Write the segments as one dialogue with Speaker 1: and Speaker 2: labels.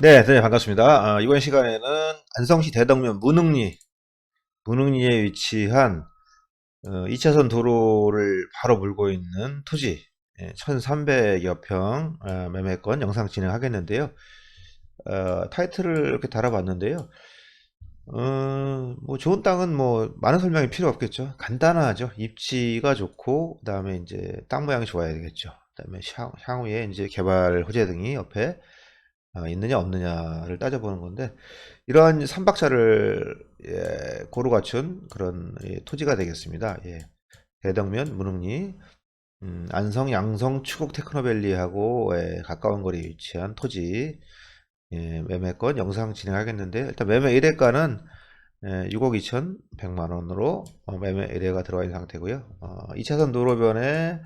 Speaker 1: 네, 네, 반갑습니다. 아, 이번 시간에는 안성시 대덕면 문흥리, 문흥리에 위치한 어, 2차선 도로를 바로 물고 있는 토지, 1300여 평 어, 매매권 영상 진행하겠는데요. 어, 타이틀을 이렇게 달아봤는데요. 어, 뭐 좋은 땅은 뭐 많은 설명이 필요 없겠죠. 간단하죠. 입지가 좋고, 그다음에 이제 땅 모양이 좋아야 되겠죠. 그다음에 향, 향후에 이제 개발 호재 등이 옆에 어, 있느냐 없느냐를 따져보는 건데 이러한 삼박자를 예, 고루 갖춘 그런 예, 토지가 되겠습니다. 예. 대덕면 문흥리 음, 안성 양성 추곡 테크노밸리하고 예, 가까운 거리에 위치한 토지 예, 매매권 영상 진행하겠는데 일단 매매 1회가는 예, 6억 2천 100만 원으로 어, 매매 1회가 들어가 있는 상태고요. 어, 2차선 도로변에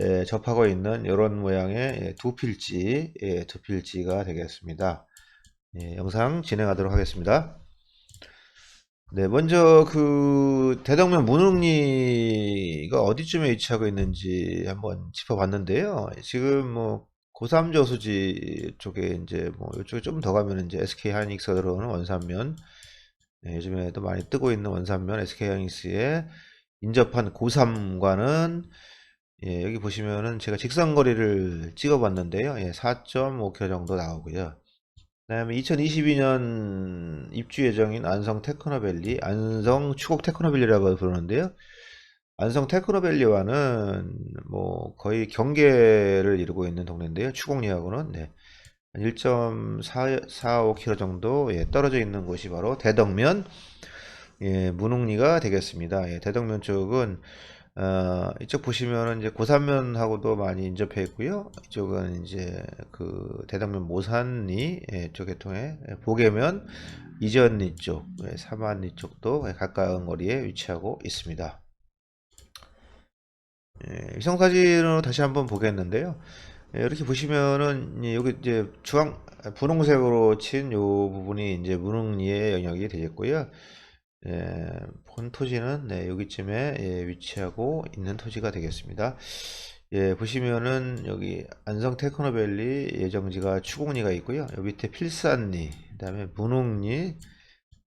Speaker 1: 예, 접하고 있는 이런 모양의 예, 두 필지, 예, 두 필지가 되겠습니다. 예, 영상 진행하도록 하겠습니다. 네, 먼저 그 대덕면 문흥리가 어디쯤에 위치하고 있는지 한번 짚어봤는데요. 지금 뭐 고삼 저수지 쪽에 이제 뭐 이쪽에 좀 더 가면 이제 SK 하이닉스가 들어오는 원산면, 예, 요즘에도 많이 뜨고 있는 원산면 SK 하이닉스에 인접한 고삼과는 예, 여기 보시면은 제가 직선거리를 찍어봤는데요. 예, 4.5km 정도 나오고요. 그 다음에 2022년 입주 예정인 안성 테크노밸리, 안성 추곡 테크노밸리라고 부르는데요. 안성 테크노밸리와는 뭐 거의 경계를 이루고 있는 동네인데요. 추곡리하고는 네. 1.45km 정도 예, 떨어져 있는 곳이 바로 대덕면 예, 문흥리가 되겠습니다. 예, 대덕면 쪽은 어, 이쪽 보시면은 이제 고산면하고도 많이 인접해 있고요. 이쪽은 이제 그 대덕면 모산리 예, 쪽에 통해 예, 보계면 이전리 쪽, 예, 사만리 쪽도 예, 가까운 거리에 위치하고 있습니다. 예, 위성사진으로 다시 한번 보겠는데요. 예, 이렇게 보시면은 예, 여기 이제 주황 분홍색으로 친 요 부분이 이제 문흥리의 영역이 되겠고요. 예, 본 토지는 네, 여기쯤에 예, 위치하고 있는 토지가 되겠습니다. 예, 보시면은 여기 안성 테크노밸리 예정지가 추곡리가 있고요. 여기 밑에 필산리, 그다음에 문흥리,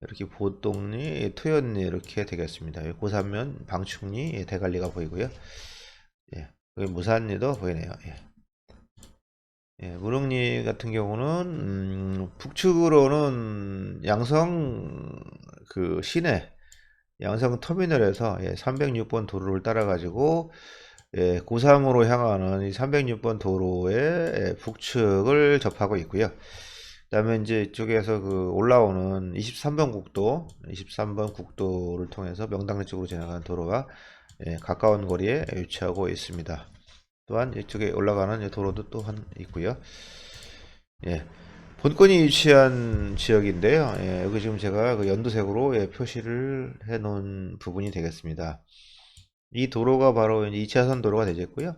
Speaker 1: 이렇게 보동리, 토연리 이렇게 되겠습니다. 고산면 방충리, 예, 대관리가 보이고요. 예, 여기 무산리도 보이네요. 예. 예, 무릉리 같은 경우는 음, 북측으로는 양성 그 시내 양성 터미널에서 예, 306번 도로를 따라 가지고 예, 고삼으로 향하는 이 306번 도로의 예, 북측을 접하고 있고요. 그다음에 이제 이쪽에서 그 올라오는 23번 국도, 23번 국도를 통해서 명당리 쪽으로 지나가는 도로가 예, 가까운 거리에 위치하고 있습니다. 또한 이쪽에 올라가는 도로도 또한 있고요. 예. 본권이 위치한 지역인데요. 예, 여기 지금 제가 그 연두색으로 예, 표시를 해 놓은 부분이 되겠습니다. 이 도로가 바로 2차선 도로가 되겠고요.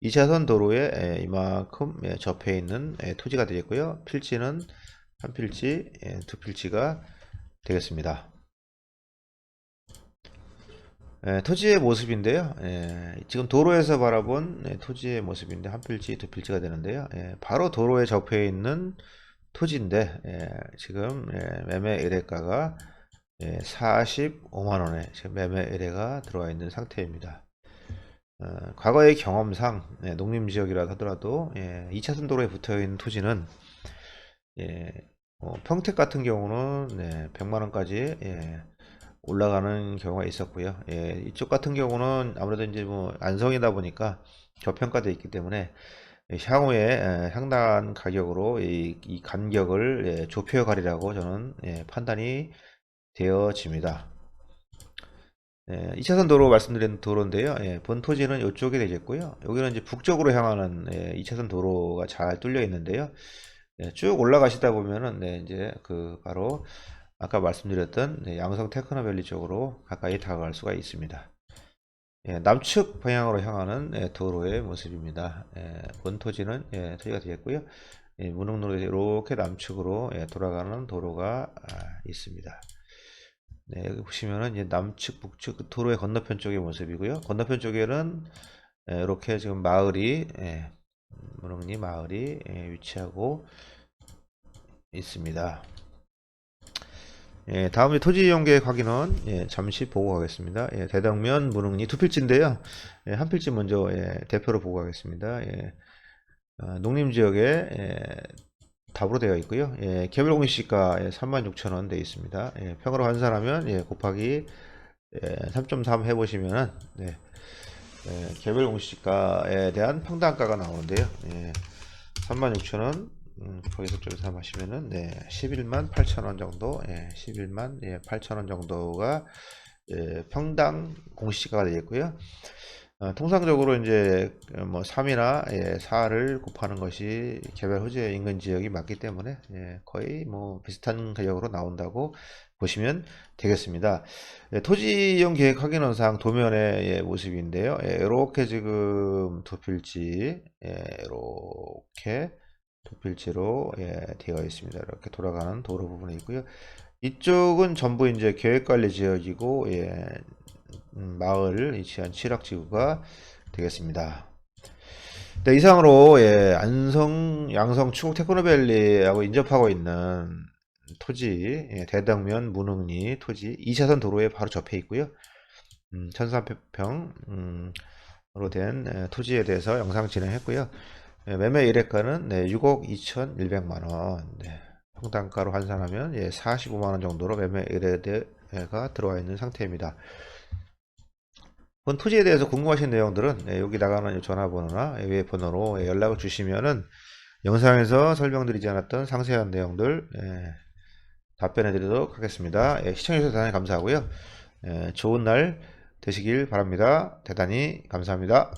Speaker 1: 2차선 도로에 예, 이만큼 예, 접해 있는 예, 토지가 되겠고요. 필지는 한 필지, 예, 두 필지가 되겠습니다. 예, 토지의 모습인데요. 예, 지금 도로에서 바라본 예, 토지의 모습인데 한 필지, 두 필지가 되는데요. 예, 바로 도로에 접해 있는 토지인데 예, 지금 예, 매매 의뢰가가 예, 45만 원에 지금 매매 의뢰가 들어와 있는 상태입니다. 어, 과거의 경험상 예, 농림지역이라 하더라도 예, 2차선 도로에 붙어 있는 토지는 예, 어, 평택 같은 경우는 네, 100만 원까지 예, 올라가는 경우가 있었고요. 예, 이쪽 같은 경우는 아무래도 이제 뭐 안성이다 보니까 저평가되어 있기 때문에 향후에 예, 상당한 가격으로 이, 이 간격을 예, 좁혀 가리라고 저는 예, 판단이 되어집니다. 예, 2차선 도로 말씀드린 도로인데요. 예, 본 토지는 이쪽에 되겠고요. 여기는 이제 북쪽으로 향하는 예, 2차선 도로가 잘 뚫려 있는데요. 예, 쭉 올라가시다 보면은 네, 이제 그 바로 아까 말씀드렸던 네, 양성 테크노밸리 쪽으로 가까이 다가갈 수가 있습니다. 예, 남측 방향으로 향하는 예, 도로의 모습입니다. 예, 본 토지는 예, 토지가 되겠고요. 예, 문흥로에서 이렇게 남측으로 예, 돌아가는 도로가 아, 있습니다. 네, 여기 보시면은 이제 남측, 북측 그 도로의 건너편 쪽의 모습이고요. 건너편 쪽에는 예, 이렇게 지금 마을이 예, 문흥리 마을이 예, 위치하고 있습니다. 예, 다음에 토지 이용 계획 확인은 예, 잠시 보고 가겠습니다. 예, 대덕면 문흥리 두 필지인데요. 예, 한 필지 먼저 예, 대표로 보고 가겠습니다. 예, 어, 농림지역에 예, 답으로 되어 있고요. 예, 개별 공시가 예, 36,000원 되어 있습니다. 예, 평으로 환산하면 예, 곱하기 예, 3.3 해보시면은 네, 예, 개별 공시가에 대한 평당가가 나오는데요. 예, 36,000원 음, 거기서 좀 삼하시면은 네, 11만 8천원 정도, 예, 11만 예, 8천원 정도가 예, 평당 공시가가 되겠고요. 어, 통상적으로 이제 어, 뭐 3이나 예, 4를 곱하는 것이 개별 호재 인근 지역이 맞기 때문에 예, 거의 뭐 비슷한 가격으로 나온다고 보시면 되겠습니다. 예, 토지 이용 계획 확인원상 도면의 예, 모습인데요. 예, 이렇게 지금 두 필지 예, 이렇게 두 필지로 예, 되어 있습니다. 이렇게 돌아가는 도로 부분이 있고요. 이쪽은 전부 이제 계획관리 지역이고 예, 음, 마을 위치한 칠학지구가 되겠습니다. 네, 이상으로 예, 안성, 양성, 추곡 테크노밸리하고 인접하고 있는 토지 예, 대덕면 문흥리 토지 2차선 도로에 바로 접해 있고요. 음, 1300평 음, 으로 된 예, 토지에 대해서 영상 진행했고요. 예, 매매 일회가는 네, 6억 2,100만 원. 네, 평당가로 환산하면 예, 45만 원 정도로 매매 의뢰가 들어와 있는 상태입니다. 본 토지에 대해서 궁금하신 내용들은 예, 여기 나가는 이 전화번호나 외 번호로 예, 연락을 주시면은 영상에서 설명드리지 않았던 상세한 내용들 예, 답변해 드리도록 하겠습니다. 예, 시청해주셔서 대단히 감사하고요. 예, 좋은 날 되시길 바랍니다. 대단히 감사합니다.